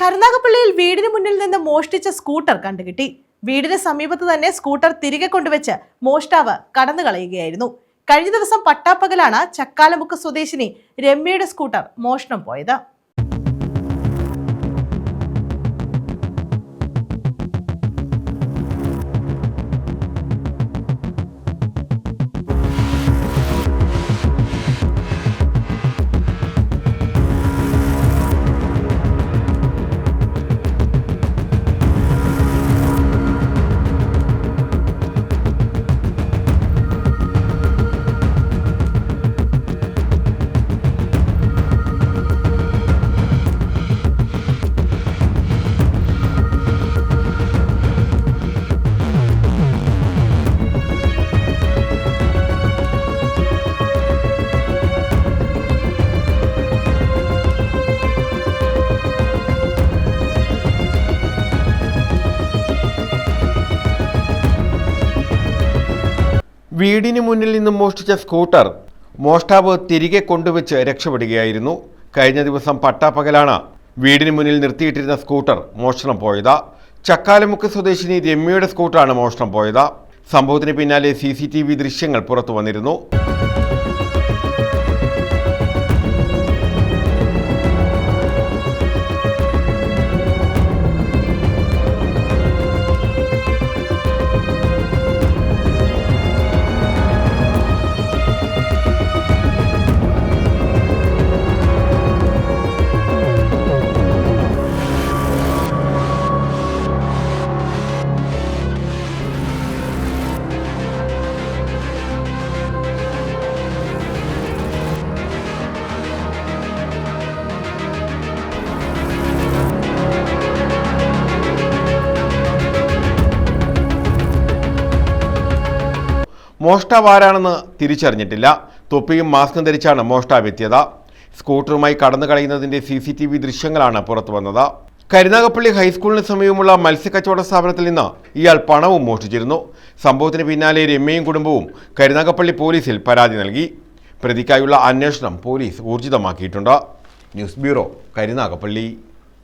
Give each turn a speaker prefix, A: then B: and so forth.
A: കരുനാഗപ്പള്ളിയിൽ വീടിന് മുന്നിൽ നിന്ന് മോഷ്ടിച്ച സ്കൂട്ടർ കണ്ടുകിട്ടി. വീടിന് സമീപത്ത് തന്നെ സ്കൂട്ടർ തിരികെ കൊണ്ടുവച്ച് മോഷ്ടാവ് കടന്നു കളയുകയായിരുന്നു. കഴിഞ്ഞ ദിവസം പട്ടാപ്പകലാണ് ചക്കാലമുക്ക് സ്വദേശിനി രമ്യയുടെ സ്കൂട്ടർ മോഷണം പോയത്.
B: വീടിന് മുന്നിൽ നിന്നും മോഷ്ടിച്ച സ്കൂട്ടർ മോഷ്ടാവ് തിരികെ കൊണ്ടുവച്ച് രക്ഷപ്പെടുകയായിരുന്നു. കഴിഞ്ഞ ദിവസം പട്ടാപ്പകലാണ് വീടിന് മുന്നിൽ നിർത്തിയിട്ടിരുന്ന സ്കൂട്ടർ മോഷണം പോയത്. ചക്കാലമുക്ക് സ്വദേശിനി രമ്യയുടെ സ്കൂട്ടറാണ് മോഷണം പോയത്. സംഭവത്തിന് പിന്നാലെ സി ദൃശ്യങ്ങൾ പുറത്തു വന്നിരുന്നു. മോഷ്ടാവ് ആരാണെന്ന് തിരിച്ചറിഞ്ഞിട്ടില്ല. തൊപ്പിയും മാസ്കും ധരിച്ചാണ് മോഷ്ടാവ് എത്തിയത് സ്കൂട്ടറുമായി കടന്നു കളയുന്നതിന്റെ സി സി ടി വി ദൃശ്യങ്ങളാണ് പുറത്തു വന്നത് കരുനാഗപ്പള്ളി ഹൈസ്കൂളിന് സമീപമുള്ള മത്സ്യക്കച്ചവട സ്ഥാപനത്തിൽ നിന്ന് ഇയാൾ പണവും മോഷ്ടിച്ചിരുന്നു. സംഭവത്തിന് പിന്നാലെ രമ്യയും കുടുംബവും കരുനാഗപ്പള്ളി പോലീസിൽ പരാതി നൽകി. പ്രതിക്കായുള്ള അന്വേഷണം പോലീസ് ഊർജിതമാക്കിയിട്ടുണ്ട്. News bureau Karunagappally.